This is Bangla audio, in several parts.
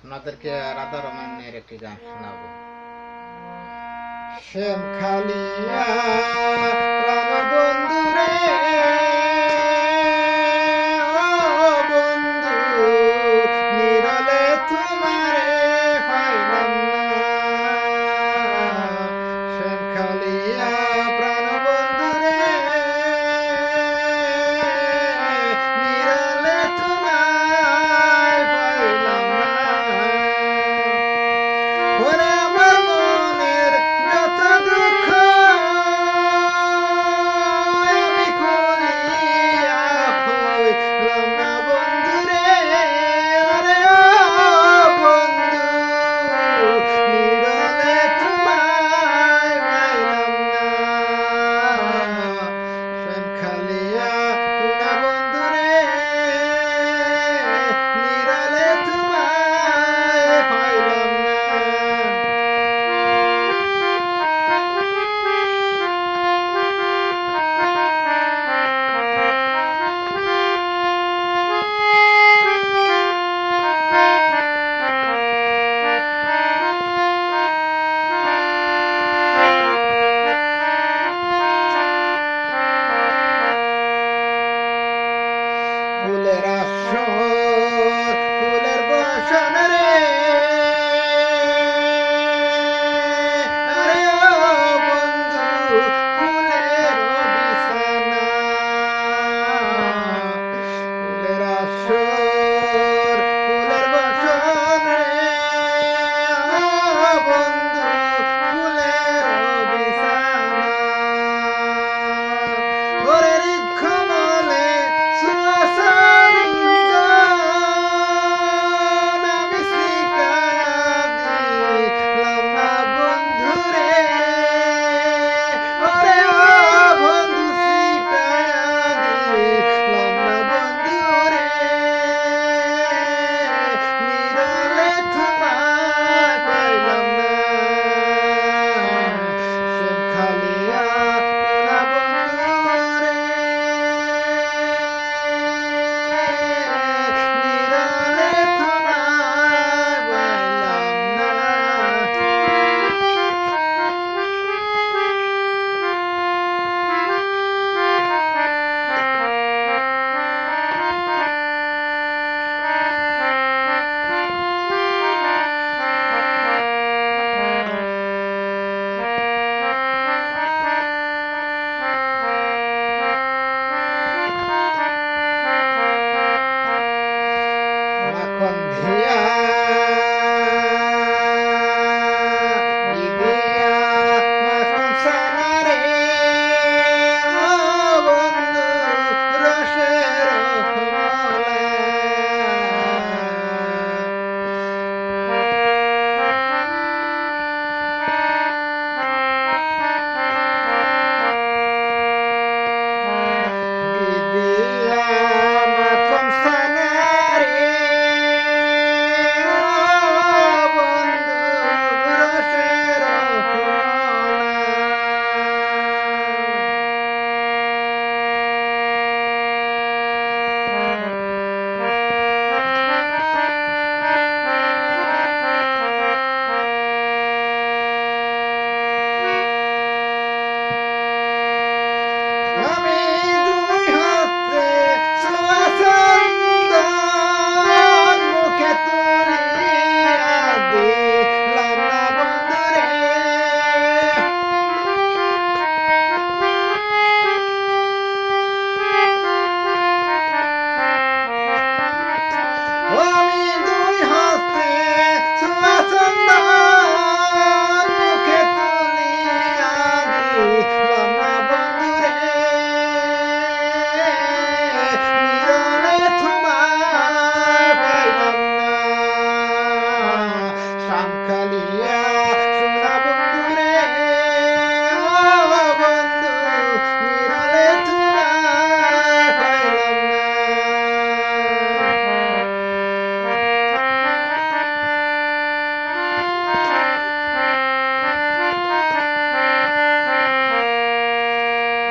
আপনাদেরকে রাধা রমণের একটি গান শোনাবো। শ্যাম Khalia vulneração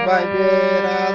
vai ver a